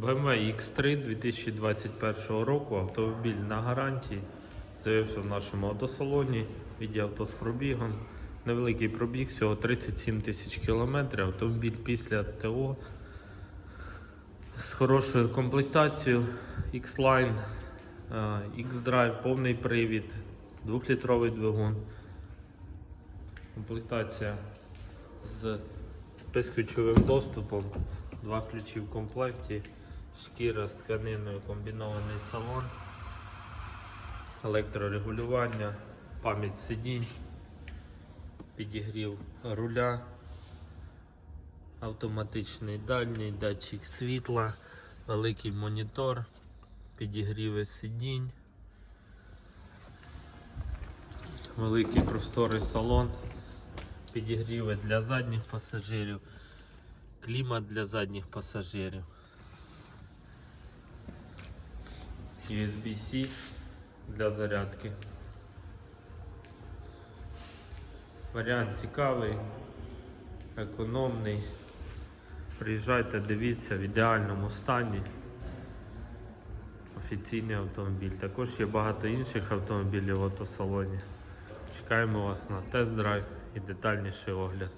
BMW X3 2021 року. Автомобіль на гарантії. З'явився в нашому автосалоні. Віді авто з пробігом. Невеликий пробіг, всього 37 тисяч кілометрів. Автомобіль після ТО з хорошою комплектацією. X-Line, е, X-Drive, повний привід, 2-літровий двигун. Комплектація з безключовим доступом, два ключі в комплекті, шкіра з тканиною, комбінований салон, електрорегулювання, пам'ять сидінь, підігрів руля, автоматичний дальній, датчик світла, великий монітор, підігріви сидінь, великий просторий салон підігріви для задніх пасажирів, клімат для задніх пасажирів. USB-C для зарядки. Варіант цікавий, економний. Приїжджайте, дивіться в ідеальному стані. Офіційний автомобіль. Також є багато інших автомобілів в автосалоні. Чекаємо вас на тест-драйв і детальніший огляд.